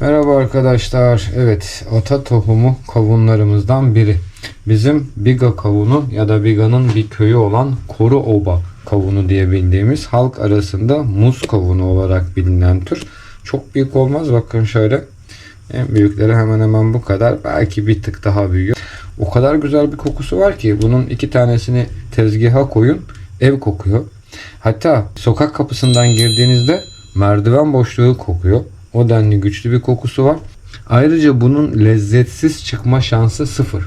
Merhaba arkadaşlar. Evet, ata tohumu kavunlarımızdan biri. Bizim Biga kavunu ya da Biga'nın bir köyü olan Koru Oba kavunu diye bildiğimiz halk arasında muz kavunu olarak bilinen tür. Çok büyük olmaz. Bakın şöyle. En büyükleri hemen hemen bu kadar. Belki bir tık daha büyüyor. O kadar güzel bir kokusu var ki bunun iki tanesini tezgaha koyun. Ev kokuyor. Hatta sokak kapısından girdiğinizde merdiven boşluğu kokuyor. O denli güçlü bir kokusu var. Ayrıca bunun lezzetsiz çıkma şansı sıfır.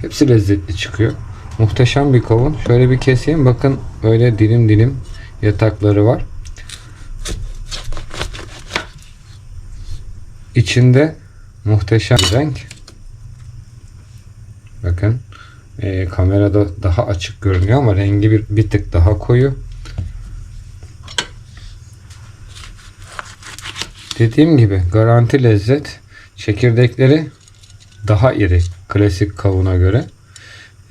Hepsi lezzetli çıkıyor. Muhteşem bir kavun. Şöyle bir keseyim. Bakın böyle dilim dilim yatakları var. İçinde muhteşem bir renk. Bakın e, kamerada daha açık görünüyor ama rengi bir, bir tık daha koyu. Dediğim gibi garanti lezzet. Çekirdekleri daha iri klasik kavuna göre.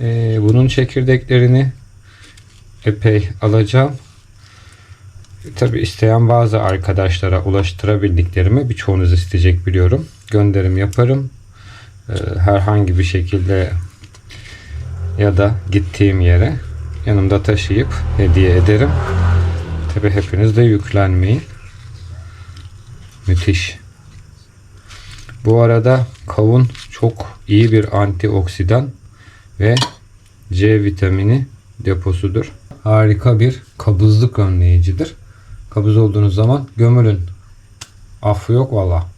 Ee, bunun çekirdeklerini epey alacağım. Tabi isteyen bazı arkadaşlara ulaştırabildiklerimi birçoğunuz isteyecek biliyorum. Gönderim yaparım. Ee, herhangi bir şekilde ya da gittiğim yere yanımda taşıyıp hediye ederim. Tabi hepiniz de yüklenmeyin. Müthiş. Bu arada kavun çok iyi bir antioksidan ve C vitamini deposudur. Harika bir kabızlık önleyicidir. Kabız olduğunuz zaman gömülün. Affı yok valla.